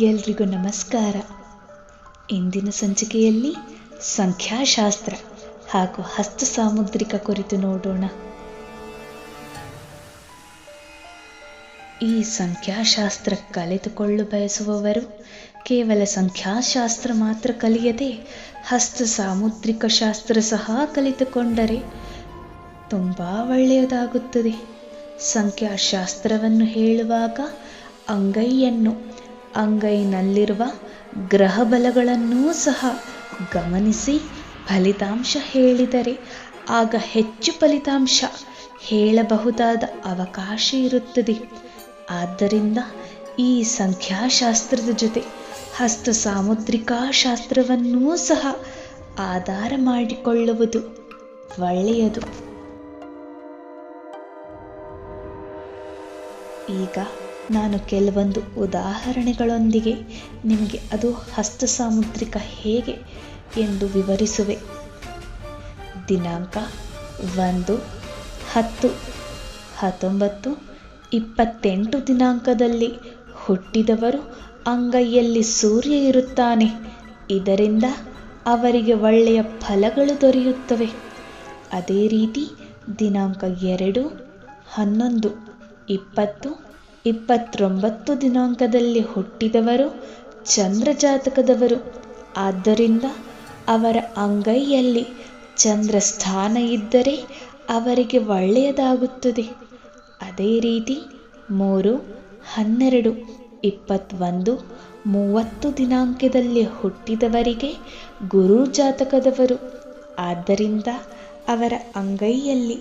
ಎಲ್ರಿಗೂ ನಮಸ್ಕಾರ. ಇಂದಿನ ಸಂಚಿಕೆಯಲ್ಲಿ ಸಂಖ್ಯಾಶಾಸ್ತ್ರ ಹಾಗೂ ಹಸ್ತ ಸಾಮುದ್ರಿಕ ಕುರಿತು ನೋಡೋಣ. ಈ ಸಂಖ್ಯಾಶಾಸ್ತ್ರ ಕಲಿತುಕೊಳ್ಳು ಬಯಸುವವರು ಕೇವಲ ಸಂಖ್ಯಾಶಾಸ್ತ್ರ ಮಾತ್ರ ಕಲಿಯದೆ ಹಸ್ತ ಸಾಮುದ್ರಿಕ ಶಾಸ್ತ್ರ ಸಹ ಕಲಿತುಕೊಂಡರೆ ತುಂಬ ಒಳ್ಳೆಯದಾಗುತ್ತದೆ. ಸಂಖ್ಯಾಶಾಸ್ತ್ರವನ್ನು ಹೇಳುವಾಗ ಅಂಗೈಯನ್ನು ಅಂಗೈನಲ್ಲಿರುವ ಗ್ರಹ ಬಲಗಳನ್ನೂ ಸಹ ಗಮನಿಸಿ ಫಲಿತಾಂಶ ಹೇಳಿದರೆ ಆಗ ಹೆಚ್ಚು ಫಲಿತಾಂಶ ಹೇಳಬಹುದಾದ ಅವಕಾಶ ಇರುತ್ತದೆ. ಆದ್ದರಿಂದ ಈ ಸಂಖ್ಯಾಶಾಸ್ತ್ರದ ಜೊತೆ ಹಸ್ತ ಸಾಮುದ್ರಿಕಾ ಶಾಸ್ತ್ರವನ್ನೂ ಸಹ ಆಧಾರ ಮಾಡಿಕೊಳ್ಳುವುದು ಒಳ್ಳೆಯದು. ಈಗ ನಾನು ಕೆಲವೊಂದು ಉದಾಹರಣೆಗಳೊಂದಿಗೆ ನಿಮಗೆ ಅದು ಹಸ್ತ ಸಾಮುದ್ರಿಕ ಹೇಗೆ ಎಂದು ವಿವರಿಸುವೆ. ದಿನಾಂಕ ಒಂದು, ಹತ್ತು, ಹತ್ತೊಂಬತ್ತು, ಇಪ್ಪತ್ತೆಂಟು ದಿನಾಂಕದಲ್ಲಿ ಹುಟ್ಟಿದವರು ಅಂಗೈಯಲ್ಲಿ ಸೂರ್ಯ ಇರುತ್ತಾನೆ. ಇದರಿಂದ ಅವರಿಗೆ ಒಳ್ಳೆಯ ಫಲಗಳು ದೊರೆಯುತ್ತವೆ. ಅದೇ ರೀತಿ ದಿನಾಂಕ ಎರಡು, ಹನ್ನೊಂದು, ಇಪ್ಪತ್ತು ಇಪ್ಪತ್ತೊಂಬತ್ತು ದಿನಾಂಕದಲ್ಲಿ ಹುಟ್ಟಿದವರು ಚಂದ್ರ ಜಾತಕದವರು. ಆದ್ದರಿಂದ ಅವರ ಅಂಗೈಯಲ್ಲಿ ಚಂದ್ರ ಸ್ಥಾನ ಇದ್ದರೆ ಅವರಿಗೆ ಒಳ್ಳೆಯದಾಗುತ್ತದೆ. ಅದೇ ರೀತಿ ಮೂರು, ಹನ್ನೆರಡು, ಇಪ್ಪತ್ತೊಂದು, ಮೂವತ್ತು ದಿನಾಂಕದಲ್ಲಿ ಹುಟ್ಟಿದವರಿಗೆ ಗುರು ಜಾತಕದವರು. ಆದ್ದರಿಂದ ಅವರ ಅಂಗೈಯಲ್ಲಿ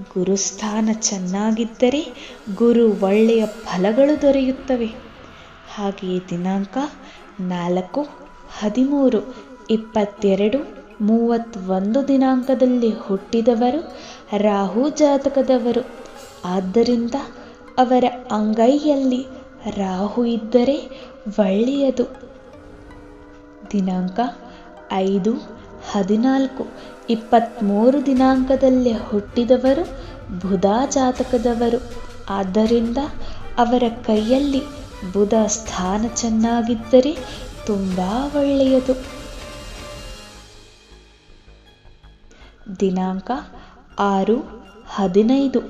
ಗುರುಸ್ಥಾನ ಚೆನ್ನಾಗಿದ್ದರೆ ಗುರು ಒಳ್ಳೆಯ ಫಲಗಳು ದೊರೆಯುತ್ತವೆ. ಹಾಗೆಯೇ ದಿನಾಂಕ ನಾಲ್ಕು, ಹದಿಮೂರು, ಇಪ್ಪತ್ತೆರಡು, ಮೂವತ್ತೊಂದು ದಿನಾಂಕದಲ್ಲಿ ಹುಟ್ಟಿದವರು ರಾಹು ಜಾತಕದವರು. ಆದ್ದರಿಂದ ಅವರ ಅಂಗೈಯಲ್ಲಿ ರಾಹು ಇದ್ದರೆ ಒಳ್ಳೆಯದು. ದಿನಾಂಕ ಐದು, ಹದಿನಾಲ್ಕು ಇಪ್ಪತ್ತ್ಮೂರು ದಿನಾಂಕದಲ್ಲಿ ಹುಟ್ಟಿದವರು ಬುಧ ಜಾತಕದವರು. ಆದ್ದರಿಂದ ಅವರ ಕೈಯಲ್ಲಿ ಬುಧ ಸ್ಥಾನ ಚೆನ್ನಾಗಿದ್ದರೆ ತುಂಬ ಒಳ್ಳೆಯದು. ದಿನಾಂಕ ಆರು, ಹದಿನೈದು,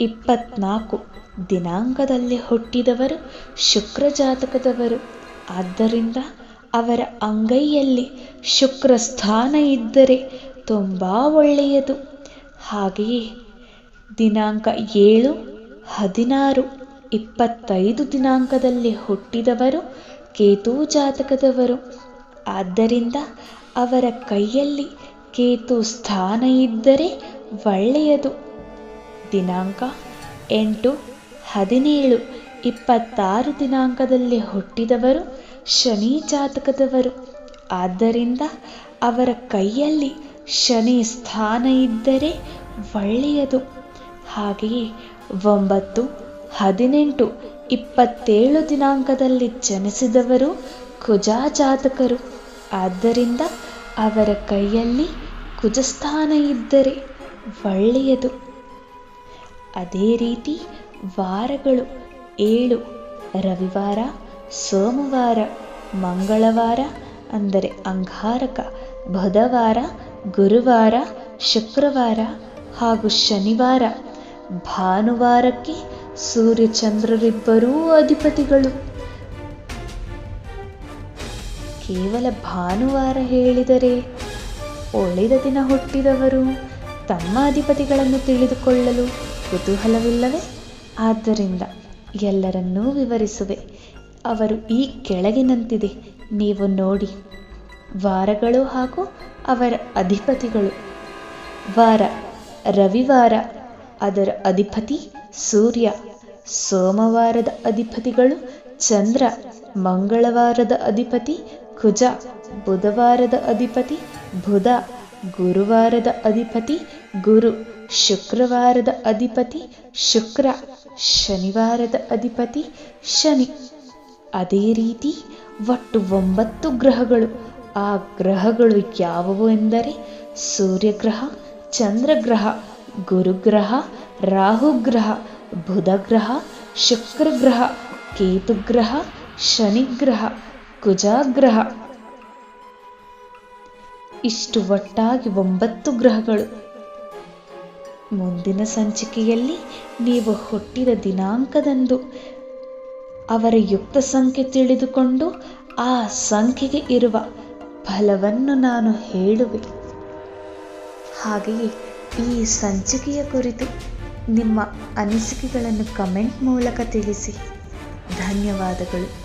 ಇಪ್ಪತ್ನಾಲ್ಕು ದಿನಾಂಕದಲ್ಲಿ ಹುಟ್ಟಿದವರು ಶುಕ್ರ ಜಾತಕದವರು. ಆದ್ದರಿಂದ ಅವರ ಅಂಗೈಯಲ್ಲಿ ಶುಕ್ರ ಸ್ಥಾನ ಇದ್ದರೆ ತುಂಬ ಒಳ್ಳೆಯದು. ಹಾಗೆಯೇ ದಿನಾಂಕ ಏಳು, ಹದಿನಾರು, ಇಪ್ಪತ್ತೈದು ದಿನಾಂಕದಲ್ಲಿ ಹುಟ್ಟಿದವರು ಕೇತು ಜಾತಕದವರು. ಆದ್ದರಿಂದ ಅವರ ಕೈಯಲ್ಲಿ ಕೇತು ಸ್ಥಾನ ಇದ್ದರೆ ಒಳ್ಳೆಯದು. ದಿನಾಂಕ ಎಂಟು, ಹದಿನೇಳು, ಇಪ್ಪತ್ತಾರು ದಿನಾಂಕದಲ್ಲಿ ಹುಟ್ಟಿದವರು ಶನಿ ಜಾತಕದವರು. ಆದ್ದರಿಂದ ಅವರ ಕೈಯಲ್ಲಿ ಶನಿ ಸ್ಥಾನ ಇದ್ದರೆ ಒಳ್ಳೆಯದು. ಹಾಗೆಯೇ ಒಂಬತ್ತು, ಹದಿನೆಂಟು, ಇಪ್ಪತ್ತೇಳು ದಿನಾಂಕದಲ್ಲಿ ಜನಿಸಿದವರು ಕುಜ ಜಾತಕರು ಆದ್ದರಿಂದ ಅವರ ಕೈಯಲ್ಲಿ ಕುಜಸ್ಥಾನ ಇದ್ದರೆ ಒಳ್ಳೆಯದು. ಅದೇ ರೀತಿ ವಾರಗಳು, ಏಳು, ರವಿವಾರ, ಸೋಮವಾರ, ಮಂಗಳವಾರ, ಅಂದರೆ ಅಂಗಾರಕ, ಬುಧವಾರ ಗುರುವಾರ, ಶುಕ್ರವಾರ ಹಾಗೂ ಶನಿವಾರ ಭಾನುವಾರಕ್ಕೆ ಸೂರ್ಯಚಂದ್ರರಿಬ್ಬರೂ ಅಧಿಪತಿಗಳು. ಕೇವಲ ಭಾನುವಾರ ಹೇಳಿದರೆ ಉಳಿದ ದಿನ ಹುಟ್ಟಿದವರು ತಮ್ಮ ಅಧಿಪತಿಗಳನ್ನು ತಿಳಿದುಕೊಳ್ಳಲು ಕುತೂಹಲವಿಲ್ಲವೇ? ಆದ್ದರಿಂದ ಎಲ್ಲರನ್ನೂ ವಿವರಿಸುವೆ. ಅವರು ಈ ಕೆಳಗಿನಂತಿದೆ ನೀವು ನೋಡಿ. ವಾರಗಳು ಹಾಗೂ ಅವರ ಅಧಿಪತಿಗಳು. ವಾರ, ರವಿವಾರ, ಅದರ ಅಧಿಪತಿ ಸೂರ್ಯ. ಸೋಮವಾರದ ಅಧಿಪತಿಗಳು ಚಂದ್ರ. ಮಂಗಳವಾರದ ಅಧಿಪತಿ ಕುಜ. ಬುಧವಾರದ ಅಧಿಪತಿ ಬುಧ. ಗುರುವಾರದ ಅಧಿಪತಿ ಗುರು. ಶುಕ್ರವಾರದ ಅಧಿಪತಿ ಶುಕ್ರ. ಶನಿವಾರದ ಅಧಿಪತಿ ಶನಿ. ಅದೇ ರೀತಿ ಒಟ್ಟು ಒಂಬತ್ತು ಗ್ರಹಗಳು ಆ ಗ್ರಹಗಳು ಯಾವುವು ಎಂದರೆ ಸೂರ್ಯಗ್ರಹ, ಚಂದ್ರಗ್ರಹ, ಗುರುಗ್ರಹ, ರಾಹುಗ್ರಹ, ಬುಧಗ್ರಹ, ಶುಕ್ರಗ್ರಹ, ಕೇತುಗ್ರಹ, ಶನಿಗ್ರಹ, ಕುಜಾಗ್ರಹ. ಇಷ್ಟು ಒಟ್ಟಾಗಿ ಒಂಬತ್ತು ಗ್ರಹಗಳು. ಮುಂದಿನ ಸಂಚಿಕೆಯಲ್ಲಿ ನೀವು ಹುಟ್ಟಿದ ದಿನಾಂಕದಂದು ಅವರ ಯುಕ್ತ ಸಂಖ್ಯೆ ತಿಳಿದುಕೊಂಡು ಆ ಸಂಖ್ಯೆಗೆ ಇರುವ ಫಲವನ್ನು ನಾನು ಹೇಳುವೆ. ಹಾಗೆಯೇ ಈ ಸಂಚಿಕೆಯ ಕುರಿತು ನಿಮ್ಮ ಅನಿಸಿಕೆಗಳನ್ನು ಕಮೆಂಟ್ ಮೂಲಕ ತಿಳಿಸಿ. ಧನ್ಯವಾದಗಳು.